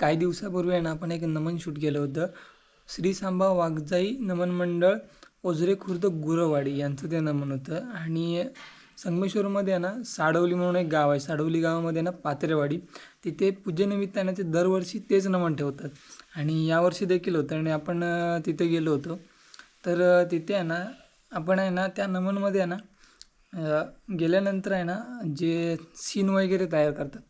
काही दिवसापूर्वी आहे ना आपण एक नमन शूट केलं होतं. श्री सांबा वाघजाई नमन मंडळ ओझरे खुर्द गुरवाडी यांचं ते नमन होतं. आणि संगमेश्वरमध्ये आहे ना साडवली म्हणून एक गाव आहे. साडवली गावामध्ये ना पात्रेवाडी तिथे पूजेनिमित्ताने ते दरवर्षी तेच नमन ठेवतात. आणि यावर्षी देखील होतं आणि आपण तिथे गेलो होतो. तर तिथे आहे ना आपण आहे ना त्या नमनमध्ये आहे ना गेल्यानंतर आहे ना जे सीन वगैरे तयार करतात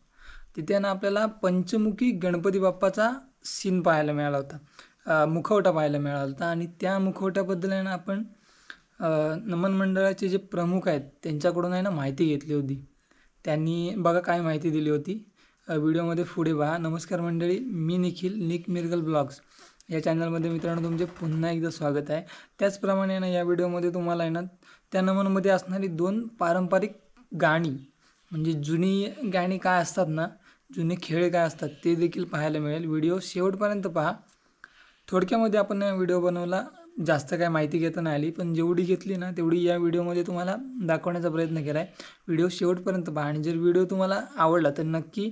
तिथे ना आपल्याला पंचमुखी गणपती बाप्पाचा सीन पाहायला मिळाला होता. मुखवटा पाहायला मिळाला होता आणि त्या मुखवट्याबद्दल आहे ना आपण नमन मंडळाचे जे प्रमुख आहेत त्यांच्याकडून आहे ना माहिती घेतली होती. त्यांनी बघा काय माहिती दिली होती. व्हिडिओमध्ये पुढे पहा. नमस्कार मंडळी मी निखिल निक मिरगल ब्लॉग्स. या चॅनलमध्ये मित्रांनो तुमचे पुन्हा एकदा स्वागत आहे. त्याचप्रमाणे ना या व्हिडिओमध्ये तुम्हाला आहे ना त्या नमनमध्ये असणारी दोन पारंपरिक गाणी म्हणजे जुनी गाणी काय असतात ना जुने खेळ काय असतात ते देखील पाहायला मिळेल. व्हिडिओ शेवटपर्यंत पहा. थोडक्यामध्ये आपण व्हिडिओ बनवला. जास्त काय माहिती घेता नाही आली पण जेवढी घेतली ना तेवढी या व्हिडिओमध्ये तुम्हाला दाखवण्याचा प्रयत्न केला आहे व्हिडिओ शेवटपर्यंत पहा आणि जर व्हिडिओ तुम्हाला आवडला तर नक्की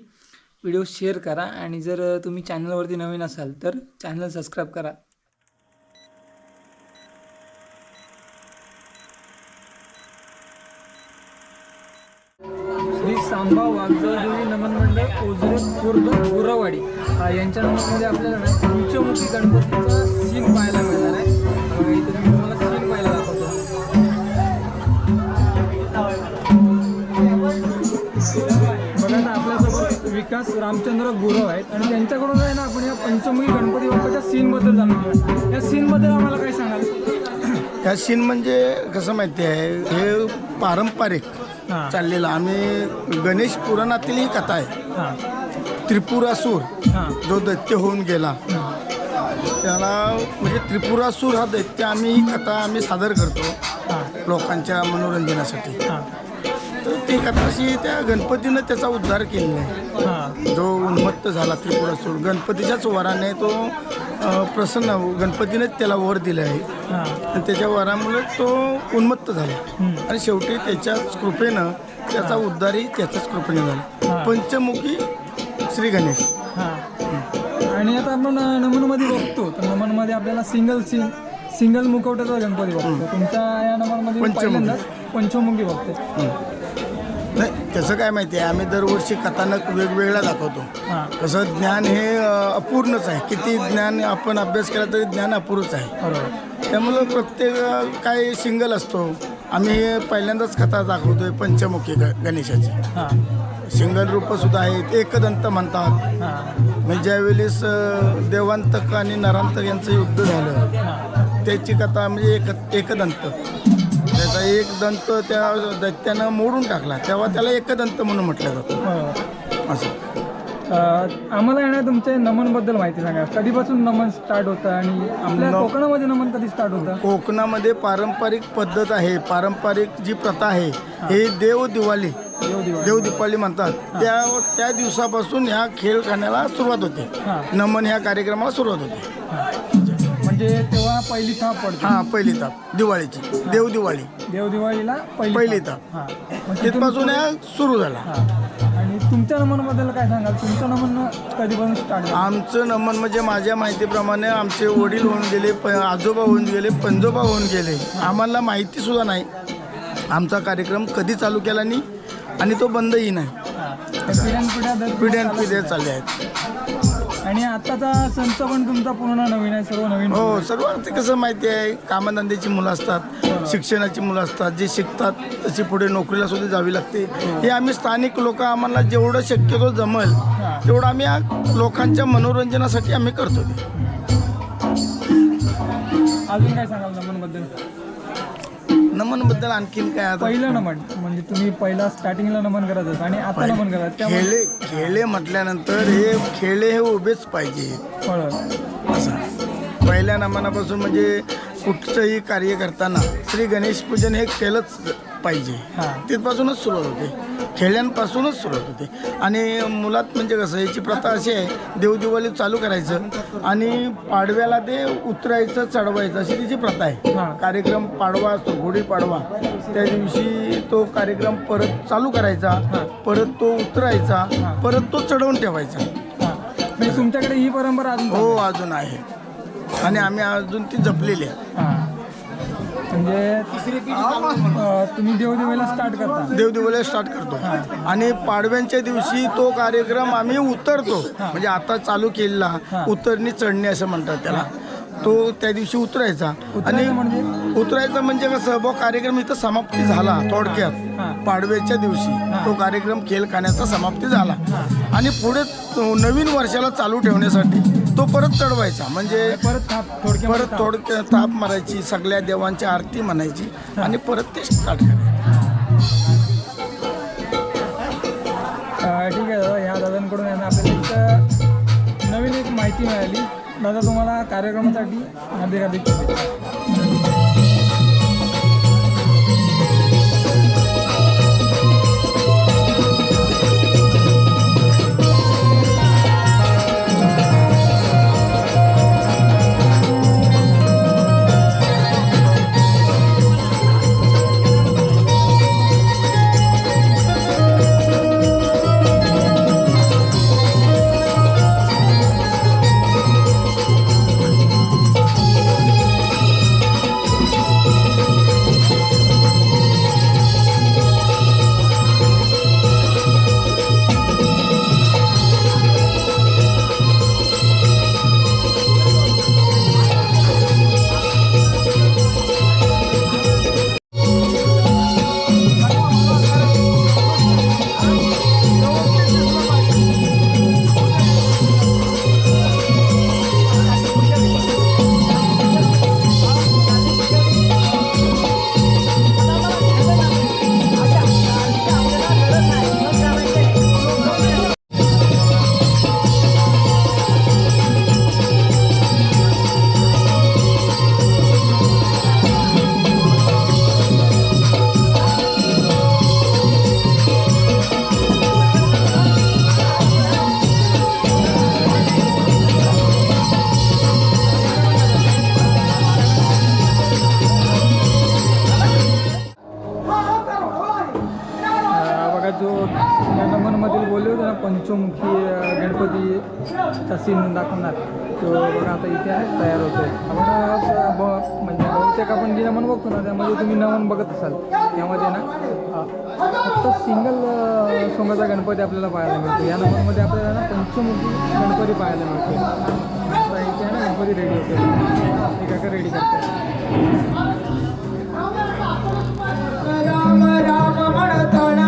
व्हिडिओ शेअर करा आणि जर तुम्ही चॅनलवरती नवीन असाल तर चॅनल सबस्क्राईब करा. श्री सांबा वाघजळदेवी नमन मंडळ ओझरे खुर्द गुरावाडी. यांच्या नमनमध्ये आपल्याला ना पंचमुखी गणपतीचा सीन पाहायला मिळणार आहे. इथे मी तुम्हाला सीन पाहायला दाखवतो. बघा ना आपल्यासोबत विकास रामचंद्र गुरव आहेत. आणि त्यांच्याकडून आहे ना आपण या पंचमुखी गणपती बाप्पाच्या सीनबद्दल जाणून घेऊया या सीनबद्दल आम्हाला काय सांगाल? या सीन म्हणजे कसं माहिती आहे हे पारंपरिक हां. चाललेलं. आम्ही गणेश पुराणातील ही कथा आहे. हां. त्रिपुरासूर. हां. जो दैत्य होऊन गेला. त्याला म्हणजे त्रिपुरासूर हा दैत्य आम्ही ही कथा आम्ही सादर करतो हां. लोकांच्या मनोरंजनासाठी. हां. तर ती कथा अशी त्या गणपतीनं त्याचा उद्धार केलेला आहे. हां. जो उन्मत्त झाला त्रिपुरासूर गणपतीच्याच वराने तो अ, प्रसन्न गणपतीनेच त्याला वर दिलं आहे. आणि त्याच्या वरामुळे तो उन्मत्त झाला. आणि शेवटी त्याच्याच कृपेनं त्याचा उद्धारही त्याच्याच कृपेने झाला. पंचमुखी श्री गणेश. आणि आता आपण नमनमध्ये बघतो तर नमनमध्ये आपल्याला सिंगल सिंग सिंगल मुखवट्याचा गणपती बघतो. तुमच्या या नमनमध्ये पंचमुखी. पहिल्यांदाच पंचमुखी बघतो त्याचं काय माहिती आहे? आम्ही दरवर्षी कथानक वेगवेगळा दाखवतो. कसं ज्ञान हे अ, अपूर्णच आहे. किती ज्ञान आपण अभ्यास केला तरी ज्ञान अपूर्णच आहे. बरोबर. त्यामुळं प्रत्येक अ, काय सिंगल असतो. आम्ही पहिल्यांदाच कथा दाखवतोय पंचमुखी ग गणेशाची. हां. सिंगल रूपसुद्धा आहेत एकदंत म्हणतात. हां. म्हणजे ज्यावेळेस अ, देवांतक आणि नरांतक यांचं युद्ध झालं त्याची कथा म्हणजे एक एकदंत. त्याचा एक दंत त्या दैत्यानं मोडून टाकला. तेव्हा त्याला एकदंत म्हणून म्हटलं जातं. असं. अं, आम्हाला येणार तुमच्या नमनबद्दल माहिती सांगा. कधीपासून नमन स्टार्ट होतं आणि आपल्या कोकणामध्ये नमन कधी स्टार्ट होतं? कोकणामध्ये पारंपरिक पद्धत आहे. पारंपरिक जी प्रथा आहे हे. देव दिवाळी देव दिवाळी. देव म्हणतात. त्या त्या दिवसापासून ह्या खेळ खाण्याला सुरुवात होते. हां. नमन ह्या कार्यक्रमाला सुरुवात होते. हां. म्हणजे तेव्हा पहिली थाप पडते. हां पहिली ताप दिवाळीची. देव दिवाळी. देव दिवाळीला पहिली पहिली थाप. हां. मग तिथपासून सुरू झाला. हां. आणि तुमच्या नमनबद्दल काय सांगाल? तुमचं नमन कधीपासून स्टार्ट झालं? आमचं नमन म्हणजे माझ्या माहितीप्रमाणे आमचे वडील होऊन गेले प आजोबा होऊन गेले पंजोबा होऊन गेले. आम्हाला माहिती सुद्धा नाही. आमचा कार्यक्रम कधी चालू केला नाही आणि तो बंदही नाही. हां. त्या पिढ्यानपिढ्या दर पिढ्यान पिढ्या चालले आहेत. आणि आताचा संच पण तुमचा पूर्ण नवीन आहे सर्व नवीन हो सर्व ते कसं माहिती आहे कामधंद्याची मुलं असतात शिक्षणाची मुलं असतात जे शिकतात तशी पुढे नोकरीला सुद्धा जावी लागते. हे आम्ही स्थानिक लोक आम्हाला जेवढं शक्यतो जमल तेवढं आम्ही लोकांच्या मनोरंजनासाठी आम्ही करतो ते अजून काय सांगाल नमनबद्दल नमनबद्दल आणखीन काय आता? पहिलं नमन म्हणजे तुम्ही पहिला स्टार्टिंगला नमन करत होता आणि आता नमन करत त्यामुळे खेळे खेळे म्हटल्यानंतर हे खेळे हे उभेच पाहिजे. असं. पहिल्या नमनापासून म्हणजे कुठचंही कार्य करताना श्री गणेश पूजन हे केलंच पाहिजे. हां. तिथपासूनच सुरुवात होते. खेळ्यांपासूनच सुरुवात होते. आणि मुलात म्हणजे कसं याची प्रथा अशी आहे देवदिवाळी चालू करायचं आणि पाडव्याला ते उतरायचं चढवायचं अशी तिची प्रथा आहे. कार्यक्रम पाडवा असतो गुढी पाडवा. त्या दिवशी तो कार्यक्रम परत चालू करायचा परत तो उतरायचा परत तो चढवून ठेवायचा. म्हणजे तुमच्याकडे ही परंपरा अजून हो अजून आहे. आणि आम्ही अजून ती जपलेली आहे. म्हणजे तुम्ही देवदेवीला स्टार्ट करता. देवदेवाला स्टार्ट करतो. आणि पाडव्यांच्या दिवशी तो कार्यक्रम आम्ही उतरतो. म्हणजे आता चालू केलेला उतरणी चढणी असं म्हणतात त्याला. तो त्या दिवशी उतरायचा. आणि उतरायचं म्हणजे? म्हणजे कसं बुवा कार्यक्रम इथं समाप्ती झाला. थोडक्यात. पाडव्याच्या दिवशी तो कार्यक्रम खेळ खाण्याचा समाप्ती झाला. आणि पुढे नवीन वर्षाला चालू ठेवण्यासाठी तो परत चढवायचा. म्हणजे परत थाप थोडक्यात परत थोडक्या ताप मारायची सगळ्या देवांची आरती म्हणायची आणि परत ते स्टार्ट करायचं. ठीक आहे दादा ह्या दादांकडून आहे ना आपल्याला एक नवीन एक माहिती मिळाली. दादा तुम्हाला कार्यक्रमासाठी हार्दिक हार्दिक पंचमुखी गणपतीचा सीन दाखवणार तो बघा आता इथे आहे तयार होतो आपण ब- म्हणजे बहुतेक आपण जे नमन बघतो ना त्यामध्ये तुम्ही नमन बघत असाल त्यामध्ये ना फक्त सिंगल सोंगाचा गणपती आपल्याला पाहायला मिळतो या नमनमध्ये आपल्याला ना पंचमुखी गणपती पाहायला मिळतो इथे आहे ना गणपती रेडी होते एकाकडे रेडी करतात राम राम